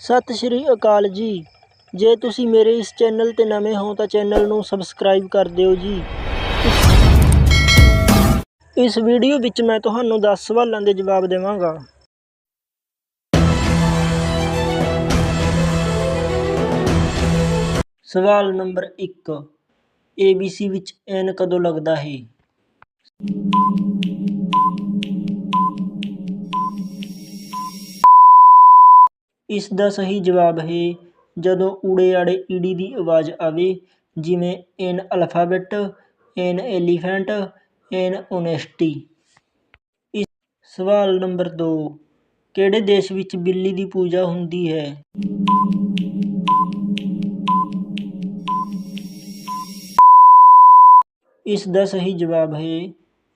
ਸਤਿ ਸ਼੍ਰੀ ਅਕਾਲ ਜੀ। ਜੇ ਤੁਸੀਂ ਮੇਰੇ ਇਸ ਚੈਨਲ ਤੇ ਨਵੇਂ ਹੋ ਤਾਂ ਚੈਨਲ ਨੂੰ ਸਬਸਕ੍ਰਾਈਬ ਕਰ ਦਿਓ ਜੀ। ਇਸ ਵੀਡੀਓ ਵਿੱਚ ਮੈਂ ਤੁਹਾਨੂੰ 10 ਸਵਾਲਾਂ ਦੇ ਜਵਾਬ ਦੇਵਾਂਗਾ। ਸਵਾਲ ਨੰਬਰ 1 ABC ਵਿੱਚ ਐਨ ਕਦੋਂ ਲੱਗਦਾ ਹੈ? ਇਸ ਦਾ ਸਹੀ ਜਵਾਬ ਹੈ, ਜਦੋਂ ਊੜੇ ਆੜੇ ਈੜੀ ਦੀ ਆਵਾਜ਼ ਆਵੇ, ਜਿਵੇਂ an alphabet an elephant an honesty ਇਸ ਸਵਾਲ ਨੰਬਰ 2 ਕਿਹੜੇ ਦੇਸ਼ ਵਿੱਚ ਬਿੱਲੀ ਦੀ ਪੂਜਾ ਹੁੰਦੀ ਹੈ? ਇਸ ਦਾ ਸਹੀ ਜਵਾਬ ਹੈ,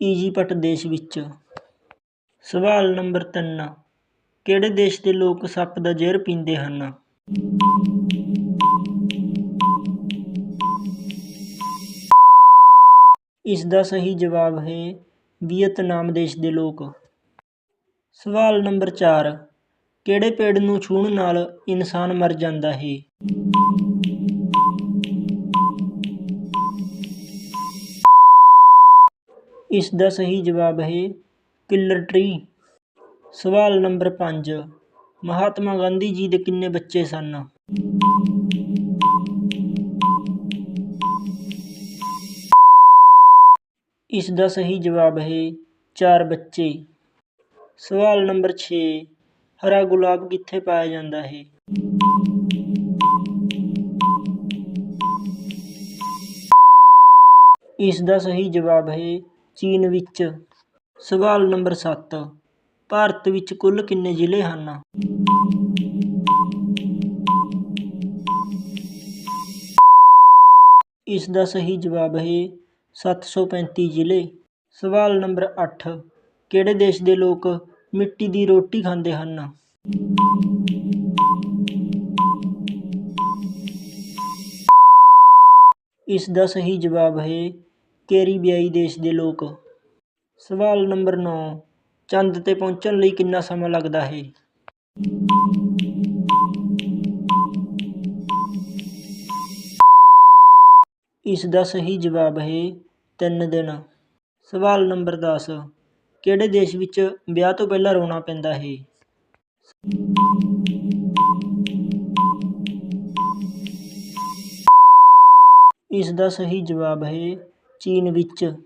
ਈਜਿਪਟ ਦੇਸ਼ ਵਿੱਚ। ਸਵਾਲ ਨੰਬਰ 3 ਕਿਹੜੇ ਦੇਸ਼ ਦੇ ਲੋਕ ਸੱਪ ਦਾ ਜ਼ਹਿਰ ਪੀਂਦੇ ਹਨ? ਇਸ ਦਾ ਸਹੀ ਜਵਾਬ ਹੈ ਵੀਅਤਨਾਮ ਦੇਸ਼ ਦੇ ਲੋਕ। ਸਵਾਲ ਨੰਬਰ 4 ਕਿਹੜੇ ਪੇੜ ਨੂੰ ਛੂਹਣ ਨਾਲ ਇਨਸਾਨ ਮਰ ਜਾਂਦਾ ਹੈ? ਇਸ ਦਾ ਸਹੀ ਜਵਾਬ ਹੈ ਕਿਲਰ ਟਰੀ। ਸਵਾਲ ਨੰਬਰ 5 ਮਹਾਤਮਾ ਗਾਂਧੀ ਜੀ ਦੇ ਕਿੰਨੇ ਬੱਚੇ ਸਨ? ਇਸ ਦਾ ਸਹੀ ਜਵਾਬ ਹੈ ਚਾਰ ਬੱਚੇ। ਸਵਾਲ ਨੰਬਰ 6 ਹਰਾ ਗੁਲਾਬ ਕਿੱਥੇ ਪਾਇਆ ਜਾਂਦਾ ਹੈ? ਇਸ ਦਾ ਸਹੀ ਜਵਾਬ ਹੈ ਚੀਨ ਵਿੱਚ। ਸਵਾਲ ਨੰਬਰ 7 ਭਾਰਤ ਵਿੱਚ ਕੁੱਲ ਕਿੰਨੇ ਜ਼ਿਲ੍ਹੇ ਹਨ? ਇਸ ਦਾ ਸਹੀ ਜਵਾਬ ਹੈ 735 ਜ਼ਿਲ੍ਹੇ। ਸਵਾਲ ਨੰਬਰ 8 ਕਿਹੜੇ ਦੇਸ਼ ਦੇ ਲੋਕ ਮਿੱਟੀ ਦੀ ਰੋਟੀ ਖਾਂਦੇ ਹਨ? ਇਸ ਦਾ ਸਹੀ ਜਵਾਬ ਹੈ ਕੈਰੀਬੀਆਈ ਦੇਸ਼ ਦੇ ਲੋਕ। ਸਵਾਲ ਨੰਬਰ 9 ਚੰਦ ਤੇ ਪਹੁੰਚਣ ਲਈ ਕਿੰਨਾ ਸਮਾਂ ਲੱਗਦਾ ਹੈ? ਇਸ ਦਾ ਸਹੀ ਜਵਾਬ ਹੈ 3 ਦਿਨ। ਸਵਾਲ ਨੰਬਰ 10 ਕਿਹੜੇ ਦੇਸ਼ ਵਿੱਚ ਵਿਆਹ ਤੋਂ ਪਹਿਲਾਂ ਰੋਣਾ ਪੈਂਦਾ ਹੈ? ਇਸ ਦਾ ਸਹੀ ਜਵਾਬ ਹੈ ਚੀਨ ਵਿੱਚ।